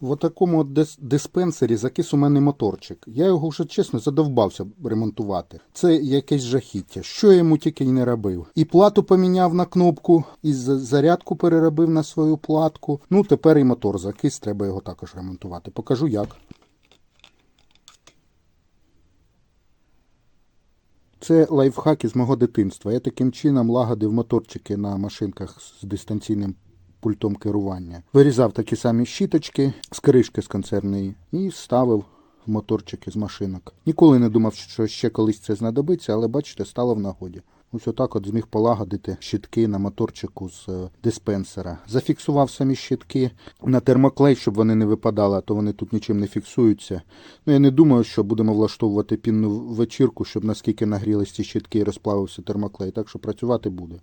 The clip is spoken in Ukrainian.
В такому диспенсері закис у мене моторчик. Я його вже чесно задовбався ремонтувати. Це якесь жахіття. Що я йому тільки й не робив. І плату поміняв на кнопку, і зарядку переробив на свою платку. Ну тепер і мотор закис, треба його також ремонтувати. Покажу як. Це лайфхак із мого дитинства. Я таким чином лагодив моторчики на машинках з дистанційним пультом керування. Вирізав такі самі щіточки з кришки з консервної і ставив в моторчики з машинок. Ніколи не думав, що ще колись це знадобиться, але бачите, стало в нагоді. Ось отак от зміг полагодити щітки на моторчику з е, диспенсера. Зафіксував самі щітки на термоклей, щоб вони не випадали, а то вони тут нічим не фіксуються. Ну я не думаю, що будемо влаштовувати пінну вечірку, щоб наскільки нагрілись ці щітки і розплавився термоклей. Так що працювати буде.